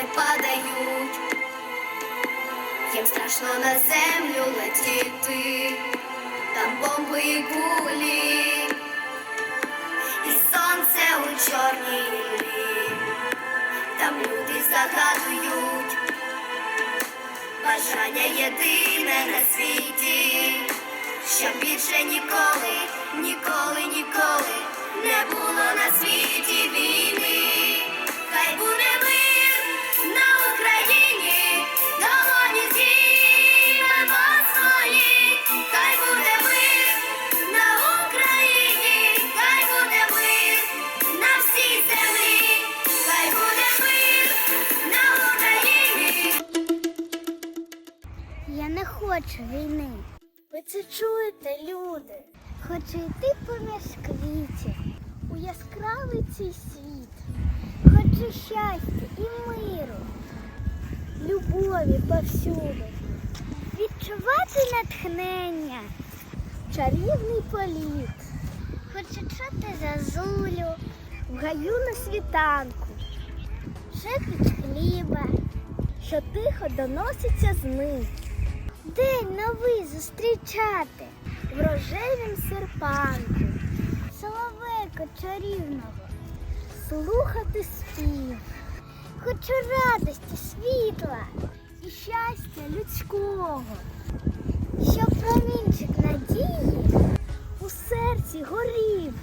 не падають, їм страшно на землю летіти, там бомби і кулі, і сонце у чорній іллі, там люди загадують, бажання єдине на світі, щоб більше ніколи, ніколи, ніколи не було на світі війни. Хочу війни. Ви це чуєте, люди? Хочу йти поміж квітів у яскравий цей світ. Хочу щастя і миру, любові повсюди. Відчувати натхнення, чарівний політ. Хочу чути зазулю в гаю на світанку, шепіт хліба, що тихо доноситься з них. Зустрічати в рожевім серпанку, соловейко чарівного, слухати спів. Хочу радості, світла і щастя людського, щоб промінчик надії у серці горів.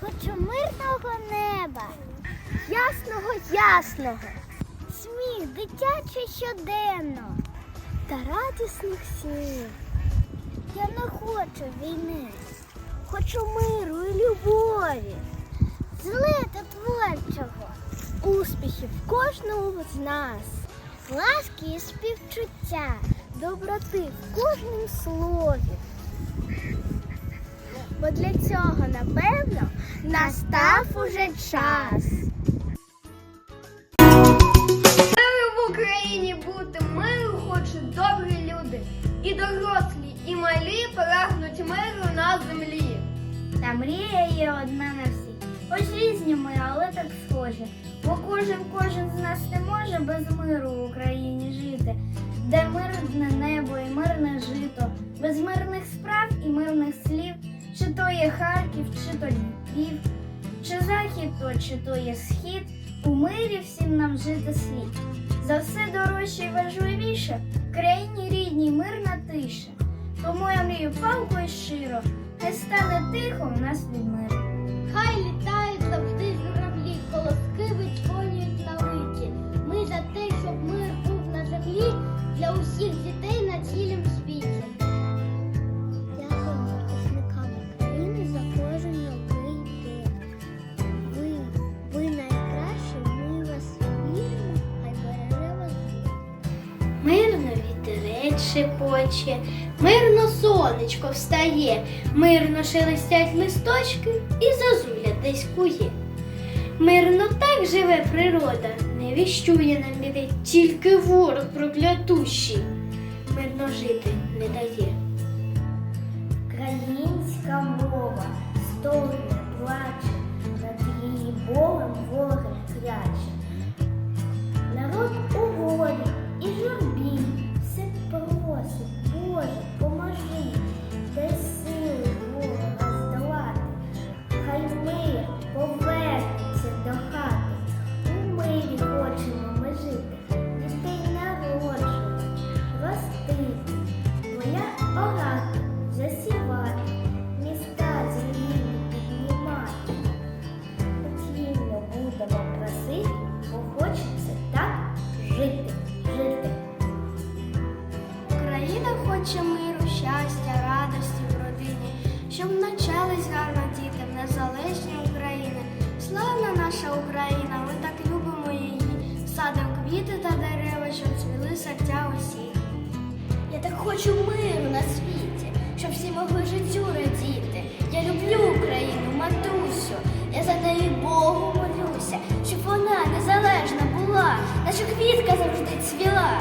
Хочу мирного неба, ясного, ясного, сміх дитячий щоденно та радісних снів. Я не хочу війни, хочу миру і любові, злета творчого, успіхів кожного з нас, ласки і співчуття, доброти в кожному слові. Бо для цього, напевно, настав уже час. Мрія є одна на всіх. Ось різні ми, але так схожі. Бо кожен кожен з нас не може без миру в Україні жити, де мирне небо і мирне жито, без мирних справ і мирних слів, чи то є Харків, чи то Львів, чи захід то, чи то є схід, у мирі всім нам жити слід. За все дорожче і важливіше в країні рідній мирна тиша. Тому я мрію палко і широ, хай стане тихо в нас від миру. Хай літають завжди журавлі, колоски вичвонюють на литі. Ми за те, щоб мир був на землі для усіх дітей на цілім світі. Дякуємо захисникам України за кожен новий день. Ви, ви найкращі, ми вас віримо, хай береже вас. Мирно вітерець шепоче, мирно сонечко встає, мирно шелестять листочки і зозуля десь кує. Мирно так живе природа, не віщує нам біди, тільки ворог проклятущий, мирно жити не дає. Українська мова стогне, плаче, квіти та дерева, щоб цвіли серця усіх. Я так хочу миру на світі, щоб всі могли життю радіти. Я люблю Україну, матусю. Я за неї Богу молюся, щоб вона незалежна була, наче квітка завжди цвіла.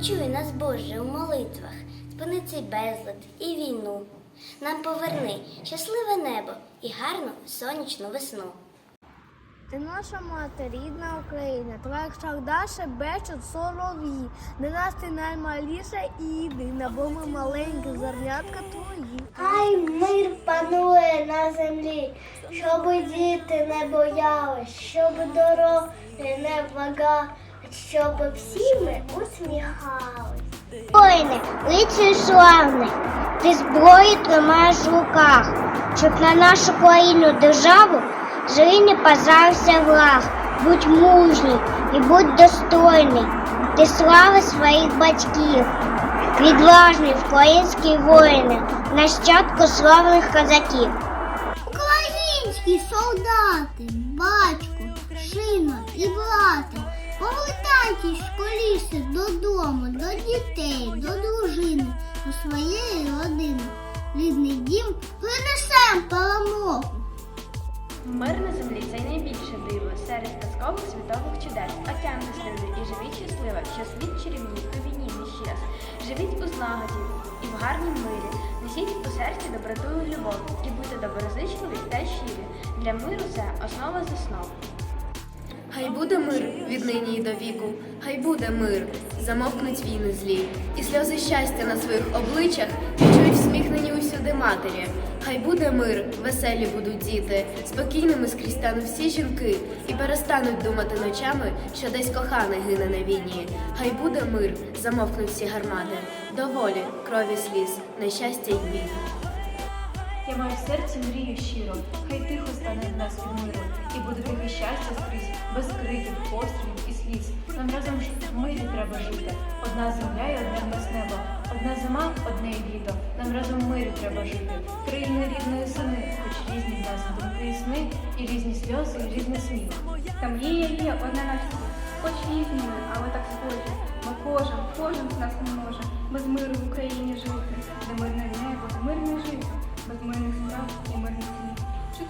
Почуй нас, Боже, у молитвах, спини цей безлад і війну. Нам поверни щасливе небо і гарну сонячну весну. Ти наша мати, рідна Україна, твоя шагдаша бечуть солов'ї, не нас ти наймаліша і єдина, бо ми маленькі зернятка твої. Хай мир панує на землі, щоб діти не боялись, щоб дороги не вага, щоб всі ми усміхались. Воїни, лицарю славний, ти зброю тримаєш в руках, щоб на нашу країну державу злий не позався враг. Будь мужній і будь достойний, ти слави своїх батьків, відважний український воїни, нащадку славних козаків. Українські солдати, батько, сина і брати, повертайтесь скоріше додому, до дітей, до дружини, до своєї родини. Рідний дім принесем перемогу. Мир на землі це найбільше диво серед казкових світових чудес. Океан дослідує і живіть щасливо, що світ чарівний у війні не щас. Живіть у злагоді і в гарнім мирі. Несіть у серці доброту і любов, і будьте доброзичливі та щирі. Для миру це основа заснов. Хай буде мир від нині і до віку, хай буде мир, замовкнуть війни злі, і сльози щастя на своїх обличчях відчують всміхнені усюди матері. Хай буде мир, веселі будуть діти, спокійними скрізь стануть всі жінки, і перестануть думати ночами, що десь коханий гине на війні. Хай буде мир, замовкнуть всі гармати, доволі, крові сліз, нещастя й біль. Я маю в серці мрію щиро, хай тихо стане в нас від миру, і буде тихе щастя скрізь, без криків, пострілів і сліз. Нам разом ж в мирі треба жити. Одна земля і одне в нас небо, одна зима, одне й літо. Нам разом в мирі треба жити. Країни рідної сини, хоч різні в нас думки і сни, і різні сльози, і різний сміх. Та мрія є одна на всіх, хоч різні ми, але так схожі. Бо кожен, кожен з нас не може без миру в Україні жити,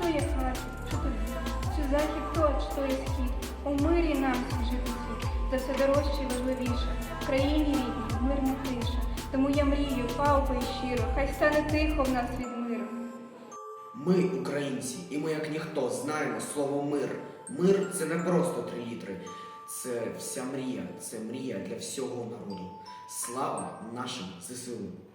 то є Харків, чи то Львів, чи захід то, чи то є схід. У мирі нам жити слід, за все дорожче і важливіше. В країні рідній, мирна тиша. Тому я мрію, палко і щиро, хай стане тихо в нас від миру. Ми, українці, і ми, як ніхто, знаємо слово мир. Мир це не просто три літри, це вся мрія, це мрія для всього народу. Слава нашим ЗСУ!